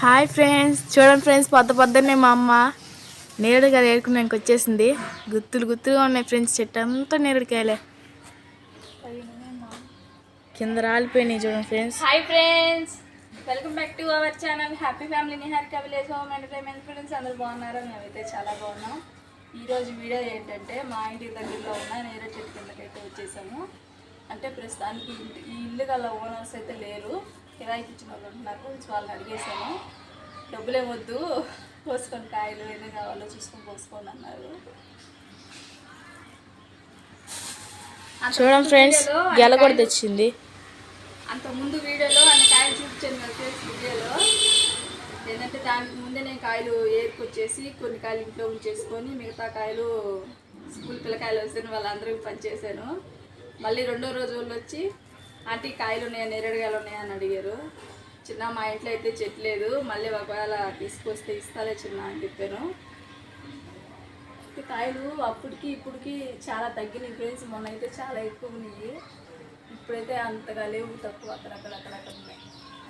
Hi friends. చూడండి friends పొద్దు పొద్దున్నే మా అమ్మ నేరుడుగా ఏరుకున్నానికి వచ్చేసింది. గుత్తులు గుత్తులుగా ఉన్నాయి ఫ్రెండ్స్ చెట్టు అంతా నేరుడుకాయలే. కింద రాలిపోయినాయి చూడండి friends. Hi friends. Welcome back to our channel. Happy family. Niharika village home entertainment friends అందరు బాగున్నారు? మేమైతే చాలా బాగున్నాం. ఈరోజు వీడియో ఏంటంటే మా ఇంటి దగ్గరలో ఉన్న నేర చెట్టు కిందకైతే వచ్చేసాము. అంటే ప్రస్తుతానికి ఈ ఇల్లు గల ఓనర్స్ అయితే లేరు. కిరాయికి ఇచ్చిన వాళ్ళు ఉంటున్నారు వాళ్ళని అడిగేసాను. డబ్బులు ఏమొద్దు పోసుకొని కాయలు ఎన్ని కావాలో చూసుకొని పోసుకోండి అన్నారు. చూడండి ఫ్రెండ్స్ గెల కూడా తెచ్చింది. అంత ముందు వీడియోలో అన్ని కాయలు చూపించాను కదా ఫ్రెండ్స్ వీడియోలో. ఏంటంటే దానికి ముందే నేను కాయలు ఏరుకొచ్చేసి కొన్ని కాయలు ఇంట్లో ఉంచేసుకొని మిగతా కాయలు స్కూల్ పిల్లకాయలు వస్తే వాళ్ళందరికీ పనిచేశాను మళ్ళీ రెండో రోజు వాళ్ళు వచ్చి ఆంటీ కాయలు ఉన్నాయా నేరేడుకాయలు ఉన్నాయా అని అడిగారు. చిన్న మా ఇంట్లో అయితే చెట్టు లేదు మళ్ళీ ఒకవేళ తీసుకొస్తే ఇస్తాలే చిన్న అని చెప్పాను కాయలు అప్పటికి ఇప్పటికి చాలా తగ్గినాయి ఫ్రెండ్స్ మొన్న అయితే చాలా ఎక్కువ ఉన్నాయి. ఇప్పుడైతే అంతగా లేవు తక్కువ అక్కడక్కడ అక్కడక్కడ ఉన్నాయి.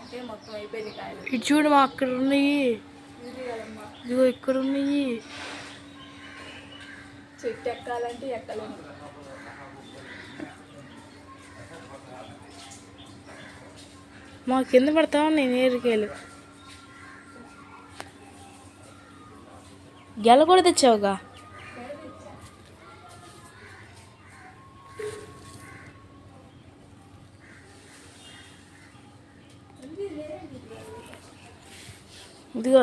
అంటే మొత్తం అయిపోయింది కాయలు. ఇటు చూడు మా అక్కడ ఉన్నాయి. ఇదిగో ఇక్కడ ఉన్నాయి. చెట్టు ఎక్కాలంటే ఎక్కలేము. మా కింద పడతా ఉన్నాయి నేరుకాయలు గెల కూడా తెచ్చావుగా? ఇదిగో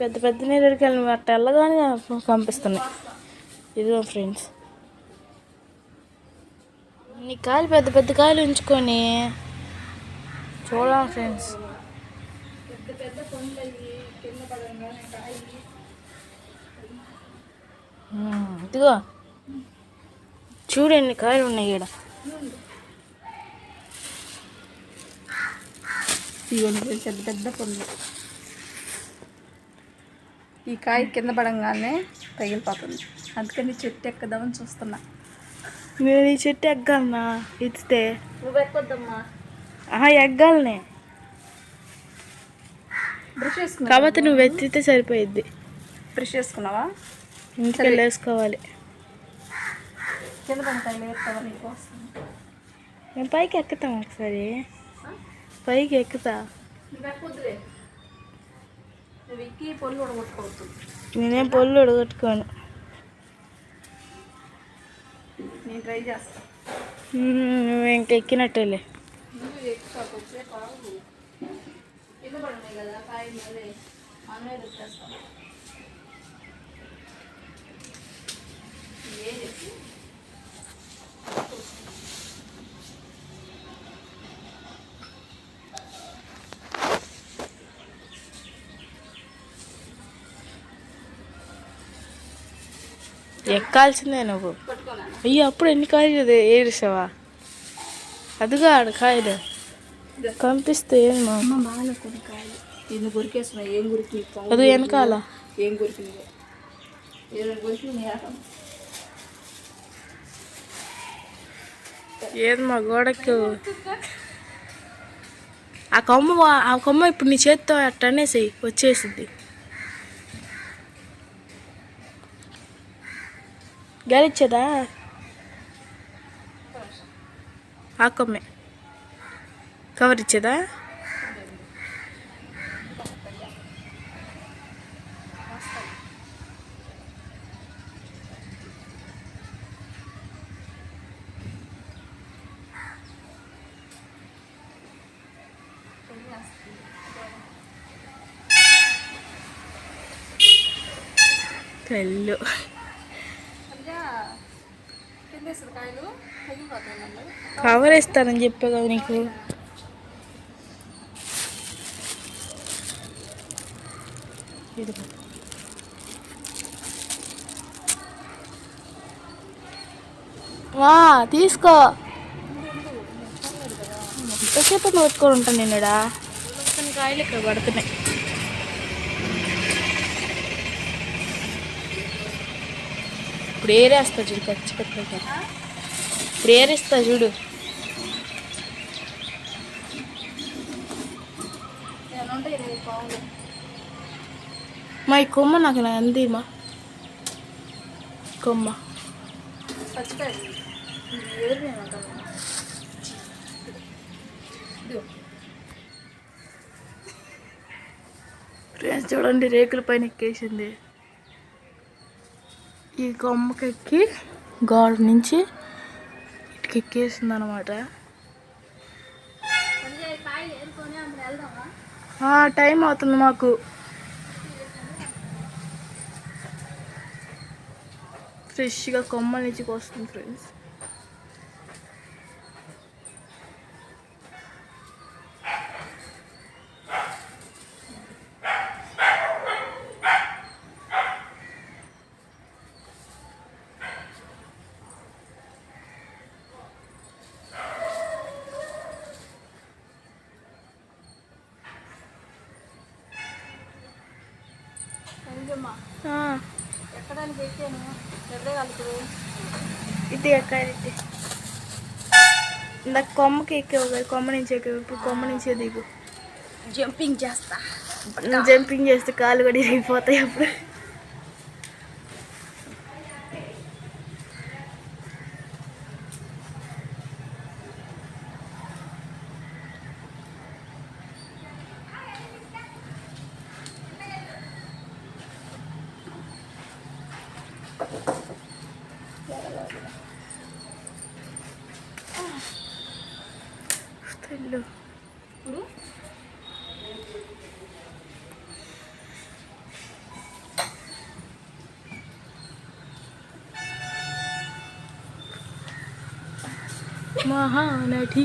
పెద్ద పెద్ద నేరేడుకాయలు అట్ట వెళ్ళగానే పంపిస్తున్నాయి. ఇదిగో ఫ్రెండ్స్ ఇన్ని కాయలు పెద్ద పెద్ద కాయలు ఉంచుకొని చూడాలి ఫ్రెండ్స్ మ్మ్. ఇదిగో. చూడు ఎన్ని కాయలు ఉన్నాయి ఇక్కడ ఇవన్నీ పెద్ద పెద్ద పండ్లు. ఈ కాయ కింద పడంగానే తగిలిపోతుంది. అందుకని చెట్టు ఎక్కదామని చూస్తున్నా. నేను ఈ చెట్టు ఎగ్గాలనా ఎత్తితే నువ్వు ఎక్కొద్దమ్మా. ఎగ్గాలనే. కాబట్టి నువ్వు ఎత్తితే సరిపోయిద్ది. బ్రష్ వేసుకున్నావా ఇంటికి వేసుకోవాలి నేను పైకి ఎక్కుతాం ఒకసారి. పైకి ఎక్కుతా. నేనేం పొల్లు ఉడగొట్టుకోను. నేను ట్రై చేస్తా. మ్మ్, నువ్వు ఇంక ఎక్కువ కింద కదా కాయ మళ్ళీ మనమే ఎక్కాల్సిందే నువ్వు. అయ్యో అప్పుడు ఎన్ని కాయలు ఏరిసావా అదిగా ఆడ కాయలు. కనిపిస్తే గురికేస్తున్నాయి ఏం గురికి అది వెనకాల. ఏం గురికి ఏది మా గోడకు? ఆ కొమ్మ ఆ కొమ్మ ఇప్పుడు నీ చేత్తో అట్ట అనేసి వచ్చేసింది. గెలిచ్చదా? ఆ కొమ్మే కవర్ ఇచ్చేదా కళ్ళు కింద కాయలు కవర్ ఇస్తానని చెప్పా కదా నీకు. వా తీసుకో. ఎంతసేపు నోచుకొని ఉంటాను నేను ఈడ. కొన్ని కాయలు ఇక్కడ పడుతున్నాయి. ఇప్పుడు ఏరేస్తా చూడు ఖచ్చితంగా ఇప్పుడు చూడు. మా ఈ కొమ్మ నాకు అంది మా. కొమ్మ. ఫ్రెండ్స్ చూడండి రేకుల పైన ఎక్కేసింది. ఈ కొమ్మకి ఎక్కి గోడ నుంచి ఇటుకి ఎక్కేసింది అనమాట టైం అవుతుంది మాకు. ఫ్రెష్గా కొమ్మల నుంచి వస్తుంది ఫ్రెండ్స్. ఇది ఎక్కాలి ఇందాక కొమ్మకి ఎక్కావు కదా కొమ్మ నుంచి ఎక్కావు. ఇప్పుడు కొమ్మ నుంచి దిగు. జంపింగ్ చేస్తా. జంపింగ్ చేస్తే కాలు కూడా ఇరిగిపోతాయి అప్పుడు తెల్లు. ఇప్పుడు మహానటి.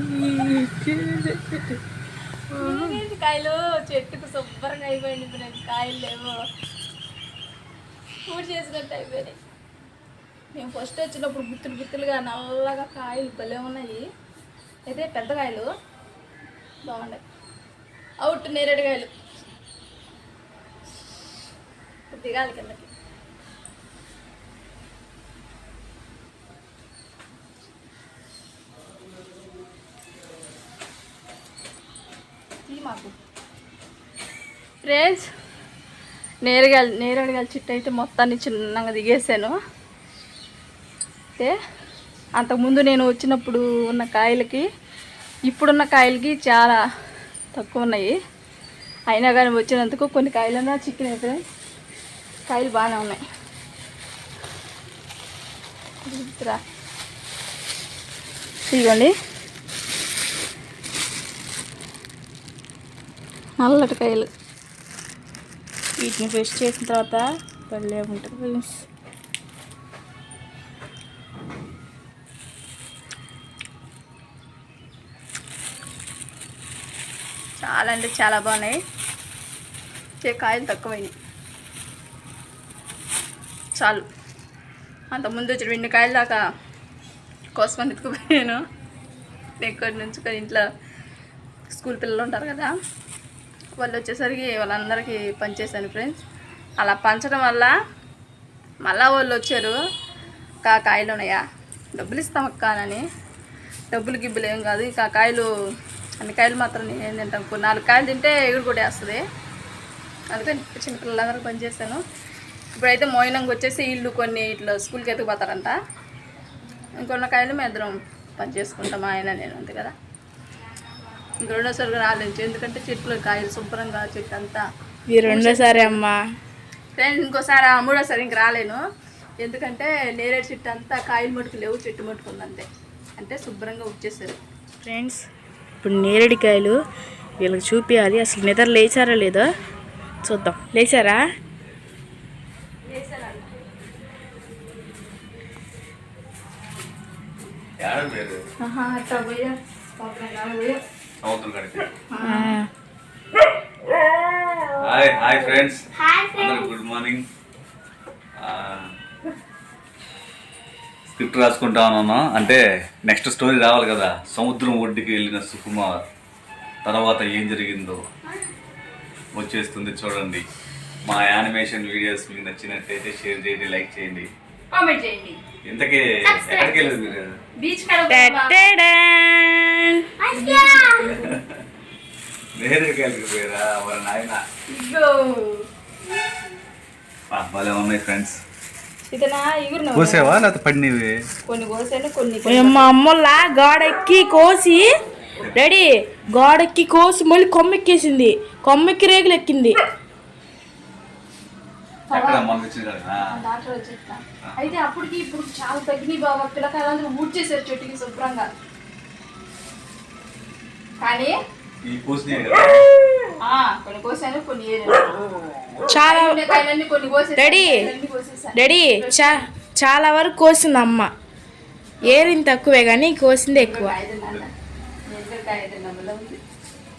కాయలు? చెట్టుకు శుభ్రంగా అయిపోయింది ఇప్పుడు కాయలు లేవు. పూజ చేసినట్టు అయిపోయినాయి. మేము ఫస్ట్ వచ్చినప్పుడు గుత్తులు గుత్తులుగా నల్లగా కాయలు భలే ఉన్నాయి. అయితే పెద్ద కాయలు బాగున్నాయి. అవుట్ నేరేడు కాయలు. దిగాలి కిందకి. మాకు. ఫ్రెండ్స్ నేరుగా నేరేడుగాయల చెట్టు అయితే మొత్తాన్ని చిన్నగా దిగేసాను అయితే అంతకుముందు నేను వచ్చినప్పుడు ఉన్న కాయలకి ఇప్పుడున్న కాయలకి చాలా తక్కువ ఉన్నాయి. అయినా కానీ వచ్చినందుకు కొన్ని కాయలన్నా చికెన్ అయితే కాయలు బాగానే ఉన్నాయి. ఇదిగోండి. నల్లటి కాయలు. వీటిని ఫ్రెష్ చేసిన తర్వాత పళ్ళే ఉంటుంది ఫ్రెండ్స్. చాలా అంటే చాలా బాగున్నాయి. చే కాయలు తక్కువైనాయి. చాలు. అంతకుముందు వచ్చి రెండు కాయలు దాకా కోసం ఎత్తుకుపోయాను ఎక్కడి నుంచి? ఇంట్లో స్కూల్ పిల్లలు ఉంటారు కదా. వాళ్ళు వచ్చేసరికి వాళ్ళందరికీ పంచేశాను ఫ్రెండ్స్. అలా పంచడం వల్ల మళ్ళా వాళ్ళు వచ్చారు. కా కాయలు ఉన్నాయా? డబ్బులు ఇస్తాం అక్కానని డబ్బులు గిబ్బులు ఏం కాదు. ఇంకా కాయలు అన్ని కాయలు మాత్రం నేను తింటాం. నాలుగు కాయలు తింటే ఎగురు కూడా వేస్తుంది అందుకని చిన్నపిల్లలందరూ పనిచేస్తాను ఇప్పుడైతే మోయినంగా వచ్చేసి ఇల్లు కొన్ని ఇట్లా స్కూల్కి ఎత్తుకుపోతారంట. ఇంకొన్న కాయలు మేము ఇద్దరం పని చేసుకుంటాం ఆయన నేను అంతే కదా. ఇంక రెండోసారి రాలేదు ఎందుకంటే చెట్లు కాయలు శుభ్రంగా చెట్టు అంతా. ఇది రెండోసారి అమ్మా. ఫ్రెండ్స్ ఇంకోసారి ఆ మూడోసారి ఇంక రాలేను. ఎందుకంటే నేరేడు చెట్టు అంతా కాయలు మటుకు లేవు చెట్టు మటుకు ఉంది అంతే. అంటే శుభ్రంగా వచ్చేసారు. ఫ్రెండ్స్ ఇప్పుడు నేరేడికాయలు వీళ్ళకి చూపించాలి అసలు నిద్ర లేచారా లేదో చూద్దాం. లేచారా? ఏడ సముద్రం కడికి హాయ్ హాయ్ ఫ్రెండ్స్. అందరికి గుడ్ మార్నింగ్. స్క్రిప్ట్ రాసుకుంటా ఉన్నాను. అంటే నెక్స్ట్ స్టోరీ రావాలి కదా. సముద్రం ఒడ్డుకి వెళ్ళిన సుకుమార్ తర్వాత ఏం జరిగిందో వచ్చేస్తుంది చూడండి. మా యానిమేషన్ వీడియోస్ మీకు నచ్చినట్టయితే షేర్ చేయండి లైక్ చేయండి. కామెంట్ చేయండి. ఇంతకీ ఎక్కడికి వెళ్ళదు మీరు? బీచ్ నేరుగా వెళ్ళిపోయారా మరి నాయన. భలే ఉన్నాయి ఫ్రెండ్స్ ఇతనా ఇగురు కోసేవా లేకపోతే పడినవి? కొన్ని కోసాను కొన్ని మా అమ్మలా గాడెక్కి కోసి రెడీ. గాడెక్కి కోసి మళ్ళీ కొమ్మెక్కేసింది. కొమ్మెక్కి రేగులు ఎక్కింది అయితే అప్పటికి ఇప్పుడు చాలా తగ్గినాయి బాబా. పిల్లకాయలందరూ ఊడ్చేసారు చెట్టుకి శుభ్రంగా. కానీ ఈ కోసినాయి కదా. ఆ, కొన్ని కోసాను కొన్ని ఏరాను. చాలా. రెడీ. చా చాలా వరకు కోసింది అమ్మ. ఏరింది తక్కువే కానీ కోసింది ఎక్కువ.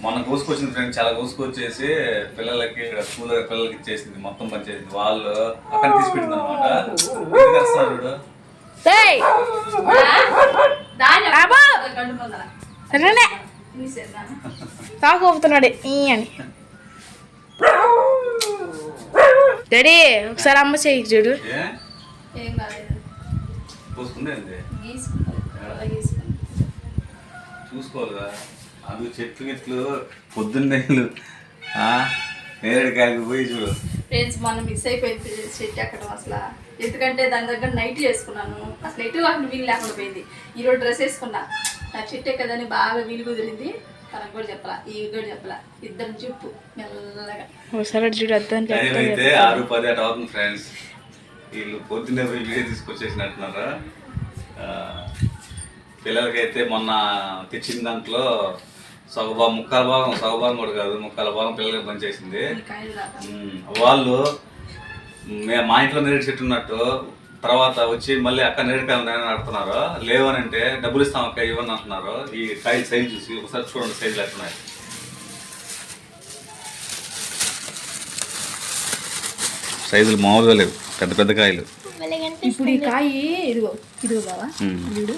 మొన్న కోసుకొచ్చింది ఫ్రెండ్స్ చాలా కోసుకొచ్చేసి పిల్లలకి ఇక్కడ స్కూల్ పిల్లలకి ఇచ్చేసింది మొత్తం పనిచేసింది వాళ్ళు అక్కడ తీసి పెట్టింది అనమాట ఏయ్, తినేసేద్దాను. తాగుతున్నాడు ఈ అని. డాడీ ఒకసారి అమ్మ చెయ్యి చూడు. చూసుకోవాలిగా. అవి చెట్లు గిట్లు పొద్దున్నేళ్ళు నేరేడుకాయలకు పోయి చూడు. ఫ్రెండ్స్ మనం మిస్ అయిపోయింది చెట్టు ఎక్కడం అసలు. ఎందుకంటే దాని దగ్గర నైట్ వేసుకున్నాను అసలు ఎటు అక్కడ వీలు లేకుండా పోయింది. ఈరోజు డ్రెస్ వేసుకున్నా. నా చెట్టు ఎక్కదని బాగా వీలు కుదిరింది. తనకు కూడా చెప్పాల? ఈ కూడా చెప్పాల? ఇద్దరు చెప్పు మెల్లగా. ఒకసారి అటు చూడు అర్థం టైం అయితే ఆరు పది అటు అవుతుంది ఫ్రెండ్స్ వీళ్ళు పొద్దున్నే పోయి వీడియో తీసుకొచ్చేసినట్టున్నారు? ఆ, పిల్లలకైతే మొన్న తెచ్చిన దాంట్లో సగభాగం ముక్కాల భాగం సగభాగం కూడా కాదు ముక్కాల భాగం పిల్లలకి పనిచేసింది. వాళ్ళు మే- మా ఇంట్లో నేరేడు చెట్టు ఉన్నట్టు తర్వాత వచ్చి మళ్ళీ అక్క నేరేడుకాయలు ఉన్నాయని అడుగుతున్నారు లేవని అంటే డబ్బులు ఇస్తాం అక్క ఇవ్వని అంటున్నారు. ఈ కాయ సైజు చూసి ఒకసారి చూడండి సైజులు ఎట్టున్నాయి సైజులు మామూలుగా లేవు. పెద్ద పెద్ద కాయలు. ఇప్పుడు ఈ కాయ ఇదిగో ఇదిగో బావా చూడు.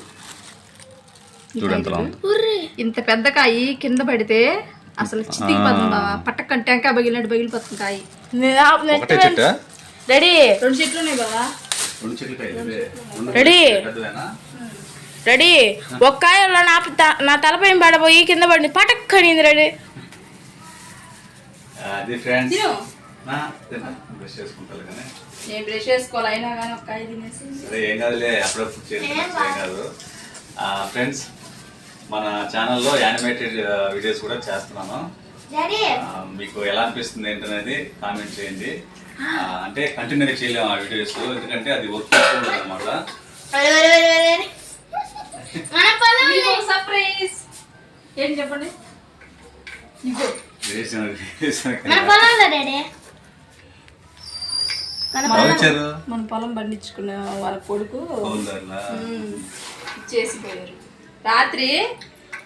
చూడు ఉంది ఇంత పెద్ద కాయ కింద పడితే అసలు పోతుంది బావా. పట్టకంటే టెంకాయ పగిలినట్టు పగిలిపోతుంది కాయ. రెడీ. రెండు చెట్లు ఉన్నాయి బావా. రెండు. రెండు ఒక్కాయలో నా త- నా తలపై పడబోయి కింద పడింది. పటక్కనింది రెడీ. అది ఫ్రెండ్స్ తిను. బ్రష్ చేసుకుంటారు కానీ. నేను బ్రష్ చేసుకోవాలి. అయినా కానీ తినేసి. ఏం కాదులే. అప్పుడప్పుడు చేసుకోవచ్చు ఏం కాదు. ఫ్రెండ్స్ మన ఛానల్లో యానిమేటెడ్ వీడియోస్ కూడా చేస్తున్నాను. మీకు ఎలా అనిపిస్తుంది ఏంటనేది కామెంట్ చేయండి. అంటే కంటిన్యూగా చేయలేము ఆ వీడియోస్ ఎందుకంటే అది వర్క్ అనమాట సర్ప్రైజ్ ఏం చెప్పండి? ఇగో. వచ్చారు మన పొలం పండించుకున్న వాళ్ళ కొడుకు ఇచ్చేసిపోయారు. రాత్రి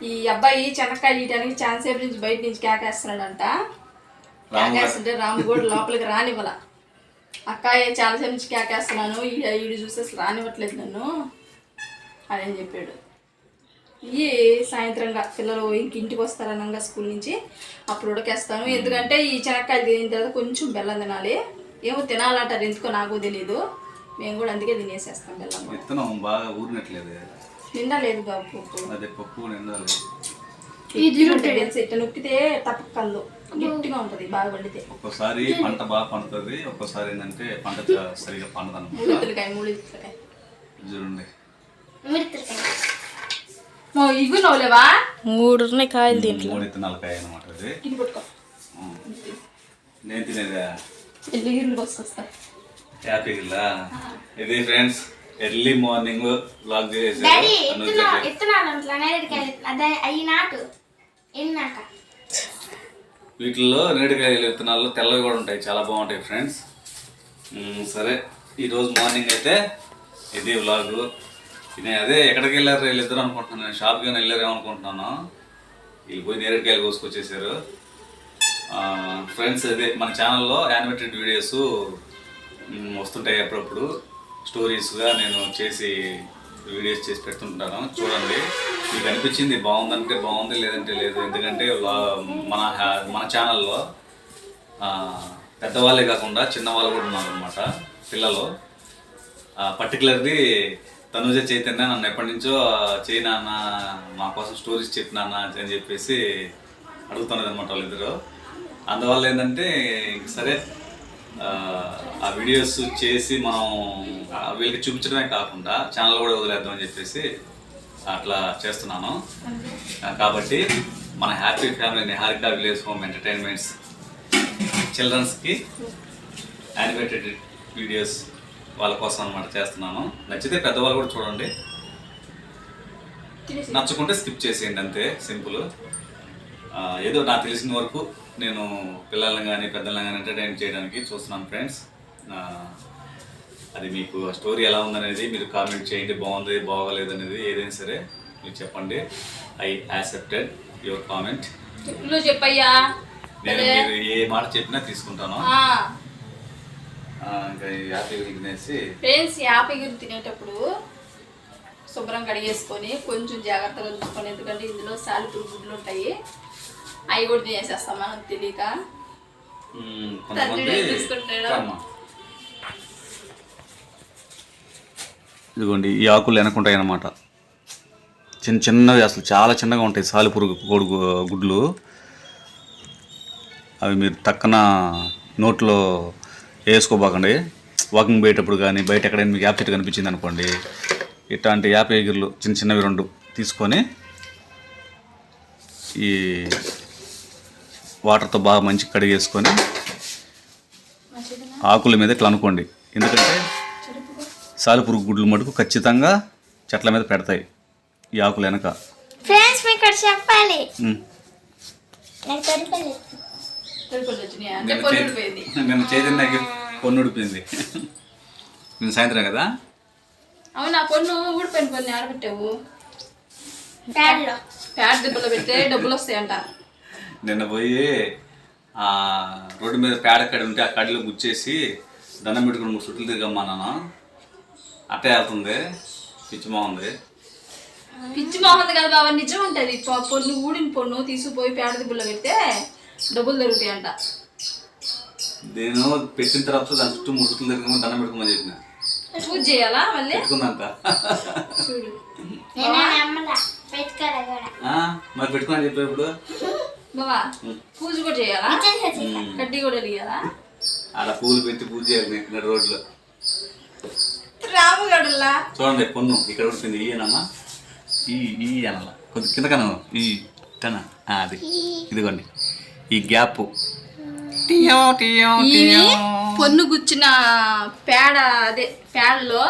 ఈ అబ్బాయి చెనక్కాయలు ఇయడానికి ఛాన్స్ సేపు నుంచి బయట నుంచి కేకేస్తున్నాడంట. కేకేస్తుంటే రాము కూడా లోపలికి రానివ్వాల. అక్కాయ చాలాసేపు నుంచి కేకేస్తున్నాను ఈ- ఈడు చూసి అసలు రానివ్వట్లేదు నన్ను అని చెప్పాడు. ఇవి సాయంత్రంగా పిల్లలు ఇంక ఇంటికి వస్తారనంగా స్కూల్ నుంచి అప్పుడు ఉడకేస్తాను. ఎందుకంటే ఈ చెనక్కాయలు తినిన తర్వాత కొంచెం బెల్లం తినాలి. ఏమో తినాలంటారు ఎందుకో నాకు తెలియదు మేము కూడా అందుకే తినేసేస్తాం బెల్లం. విత్తనం బాగా ఊరినట్లేదు. నిండా లేదు బాబు పప్పు. అదే పప్పు నిండాలి తెలుసు ఇట్లా నొక్కితే తప్పకల్లు గట్టిగా ఉంటుంది బాగా వండితే. ఒక్కోసారి పంట బాగా పండుతుంది ఒక్కోసారి ఏంటంటే పంట సరిగా మూడు ఇత్తలకాయ మూడు ఇత్తలకాయ చూడండి. ఇగు నవ్వులేవా మూడు ఉన్నాయి కాయలు దీంట్లో. మూడు ఇత్తనాల కాయ అనమాట అది. ఇది. నేను తినేదా? ఇది ఫ్రెండ్స్ ఎర్లీ మార్నింగ్ అట్లా నేరేడుకాయలు అదే అయ్యి నాటు ఎన్నాక వీటిల్లో నేడుకాయలు విత్తనాలు తెల్లవి కూడా ఉంటాయి. చాలా బాగుంటాయి ఫ్రెండ్స్. సరే. ఈరోజు మార్నింగ్ అయితే ఇది వ్లాగ్ నేను అదే ఎక్కడికి వెళ్ళారు వీళ్ళిద్దరు అనుకుంటున్నాను. నేను షాప్కి వెళ్ళారేమో అనుకుంటున్నాను వీళ్ళు పోయి నేరేడుకాయలు కోసుకొచ్చేసారు. ఫ్రెండ్స్ అదే మన ఛానల్లో యానిమేటెడ్ వీడియోస్ వస్తుంటాయి అప్పుడప్పుడు. స్టోరీస్గా నేను చేసి వీడియోస్ చేసి పెడుతుంటాను. చూడండి. మీకు అనిపించింది బాగుందంటే బాగుంది లేదంటే లేదు. ఎందుకంటే మన హ్యా- మన ఛానల్లో పెద్దవాళ్ళే కాకుండా చిన్నవాళ్ళు కూడా ఉన్నారు అనమాట పిల్లలు పర్టికులర్ది తనుజ చైతన్య నన్ను ఎప్పటి నుంచో చేయి మా కోసం స్టోరీస్ చెప్పినా అని చెప్పేసి అడుగుతున్నది అనమాట వాళ్ళిద్దరు. అందువల్ల ఏంటంటే ఇంక సరే ఆ, వీడియోస్ చేసి మనం వీళ్ళకి చూపించడమే కాకుండా ఛానల్ కూడా వదిలేద్దామని చెప్పేసి అట్లా చేస్తున్నాను. కాబట్టి మన happy family Niharika village home entertainments చిల్డ్రన్స్కి animated videos వాళ్ళ కోసం అనమాట చేస్తున్నాను. నచ్చితే పెద్దవాళ్ళు కూడా చూడండి. నచ్చకుంటే స్కిప్ చేసేయండి అంతే సింపుల్ ఏదో నాకు తెలిసిన వరకు నేను పిల్లల్ని కానీ పెద్దల్ని కానీ ఎంటర్టైన్ చేయడానికి చూస్తున్నాను ఫ్రెండ్స్ అది మీకు స్టోరీ ఎలా ఉందనేది మీరు కామెంట్ చేయండి. బాగుంది బాగోలేదు అనేది ఏదైనా సరే మీరు చెప్పండి. ఐ యాక్సెప్టెడ్ యువర్ కామెంట్ నువ్వు చెప్పయ్యా. నేను మీరు ఏ మాట చెప్పినా తీసుకుంటాను. ఆ, ఆ, ఇంకా తినేసి. ఫ్రెండ్స్ తినేటప్పుడు శుభ్రం కడిగేసుకొని కొంచెం జాగ్రత్తగా చూసుకోండి ఎందుకంటే ఇందులో సాలిపురు గుడ్లు ఉంటాయి. అవి కూడా తినేసేస్తాం మనం తెలియక. ఇదిగోండి ఈ ఆకులు వెనకుంటాయి అన్నమాట చిన్న చిన్నవి అసలు చాలా చిన్నగా ఉంటాయి. సాలిపురుగు కొడుకు గుడ్లు. అవి మీరు టక్కన నోట్లో వేసుకోబాకండి. వాకింగ్ పోయేటప్పుడు కానీ బయట ఎక్కడైనా మీకు యాప్ చెట్టు కనిపించింది అనుకోండి. ఇట్లాంటి యాప్ ఎగురులు చిన్న చిన్నవి రెండు తీసుకొని ఈ వాటర్తో బాగా మంచి కడిగేసుకొని ఆకుల మీద ఇట్లా అనుకోండి. ఎందుకంటే సాలిపురుగు గుడ్లు మటుకు ఖచ్చితంగా చెట్ల మీద పెడతాయి ఈ ఆకులు వెనక. ఫ్రెండ్స్ మీకు చెప్పాలి. ఉమ్. నాకు తెలిపలేదు తడుపులు వచ్చినాయి? అంటే నిన్న పొల్లు చే- ఊడిపోయింది నిన్న చైతన్యకి పొన్ను ఉడిపోయింది. నేను సాయంత్రం కదా? అవునా పొన్ను ఊడిపోయిన పొన్ను ఆడబెట్టావు? ప్యాడ్లో. ప్యాడ్ దెబ్బలో పెడితే డబ్బులు వస్తాయంట. నిన్న పోయి ఆ రోడ్డు మీద పేడ కడి ఉంటే ఆ కడిలో గుచ్చేసి దండం పెట్టుకుని మూడు చుట్లు తిరగమ్మా నాన్న. అట్టే వెళ్తుంది. పిచ్చి బాగుంది పిచ్చి మొహంది కదా బాబా నిజం ఉంటుంది పొ- పొన్ను ఊడిన పొన్ను తీసుకుపోయి పేడ దెబ్బలో పెడితే డబ్బులు దొరుకుతాయంట నేను పెట్టిన తర్వాత దాని చుట్టూ మూడు చుట్లు తిరగమని దండం పెట్టుకోమని చెప్పిన. పూజ చేయాలా మళ్ళీ? పెట్టుకుందంట. చూడు. మరి పెట్టుకోమని చెప్పి ఇప్పుడు బావా పూజ కూడా చేయాలా? కడ్డీ కూడా వెలియాలా ఆడ పూలు పెట్టి పూజ చేయాలి రోడ్లో. రాముగడుల్లా చూడండి పొన్ను. ఇక్కడ ఉంటుంది ఈ అనమ్మా ఈ ఈ అనల కొద్ది కింద కను ఈ తన ఆ, అది. ఇదిగోండి. ఈ గ్యాప్. ఈయన పొన్ను గుచ్చిన పేడ అదే పేడలో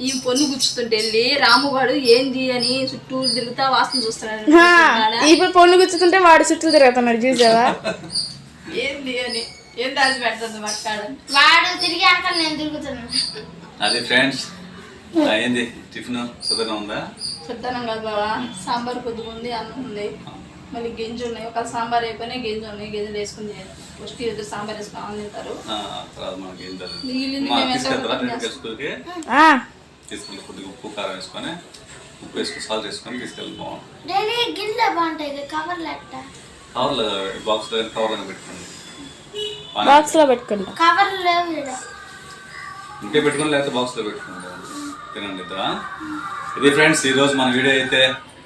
ఈ పొన్ను గుచ్చుతుంటే వెళ్ళి రాముగాడు ఏంది అని చుట్టూ తిరుగుతా వాసన చూస్తున్నాడు ఇప్పుడు పొన్ను గుచ్చుతుంటే వాడు చుట్టూ తిరుగుతున్నాడు చూసావా? ఏంది అని ఏం దాచి పెడుతుంది మక్కాడ వాడు తిరిగి అక్కడ నేను తిరుగుతున్నాను అది ఫ్రెండ్స్ ఏంది టిఫిన్ సుధగా ఉందా? చెప్తాను కదా బావా సాంబార్ కొద్దిగా ఉంది అన్నం ఉంది. మళ్ళీ గింజ ఉన్నాయి. ఒక సాంబార్ అయిపోయినా గింజ ఉన్నాయి. గింజలు వేసుకుని ఫస్ట్ ఇద్దరు సాంబార్ వేసుకుని తింటారు. తీసుకెళ్ళి కొద్దిగా ఉప్పు కారం వేసుకొని ఉప్పు వేసుకొని సాల్ట్ వేసుకొని తీసుకెళ్ళి గిన్నెలో బాగుంటాయి కవర్లు అట్ట కవర్లో బాక్స్ దగ్గర కవర్లో పెట్టుకోండి. బాక్స్లో కవర్లు. ఇంకే లేకపోతే బాక్స్లో పెట్టుకుంటాం. తినండి ఇద్దరా ఇది ఫ్రెండ్స్ ఈరోజు మన వీడియో అయితే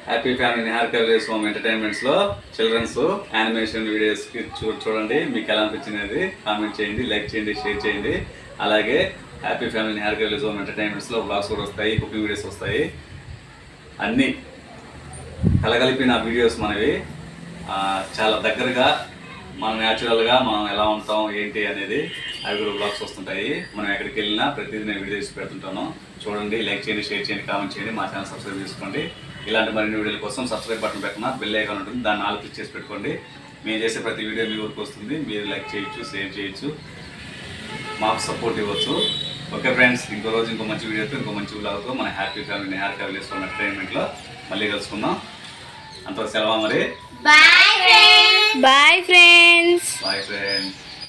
happy family Niharika village home ఎంటర్టైన్మెంట్స్లో children's animation వీడియోస్కి చూ చూడండి. మీకు ఎలా అనిపించినది కామెంట్ చేయండి లైక్ చేయండి షేర్ చేయండి. అలాగే happy family Niharika village home ఎంటర్టైన్మెంట్స్లో blogs కూడా వస్తాయి కుకింగ్ వీడియోస్ వస్తాయి. అన్నీ కలగలిపిన వీడియోస్ మనవి. చాలా దగ్గరగా మనం న్యాచురల్గా మనం ఎలా ఉంటాం ఏంటి అనేది అవి కూడా బ్లాగ్స్ వస్తుంటాయి. మనం ఎక్కడికి వెళ్ళినా ప్రతిదీ నేను వీడియో పెడుతుంటాను. చూడండి లైక్ చేయండి షేర్ చేయండి కామెంట్ చేయండి. మా ఛానల్ సబ్స్క్రైబ్ చేసుకోండి. ఇలాంటి మరిన్ని వీడియోల కోసం సబ్స్క్రైబ్ బటన్ పెట్టిన బెల్ ఐకాన్ ఉంటుంది. దాన్ని ఆల్ క్లిక్ చేసి పెట్టుకోండి. మేము చేసే ప్రతి వీడియో మీ వరకు వస్తుంది. మీరు లైక్ చేయొచ్చు షేర్ చేయొచ్చు. మాకు సపోర్ట్ ఇవ్వచ్చు. ఓకే ఫ్రెండ్స్ ఇంకో రోజు ఇంకో మంచి వీడియోతో ఇంకో మంచి వ్లాగ్తో మన హ్యాపీ ఫ్యామిలీ హ్యాపీ విలేజ్ ఎంటర్టైన్మెంట్లో మళ్ళీ కలుసుకుందాం. అంత సెలవు మరి? Bye friends bye friends bye friends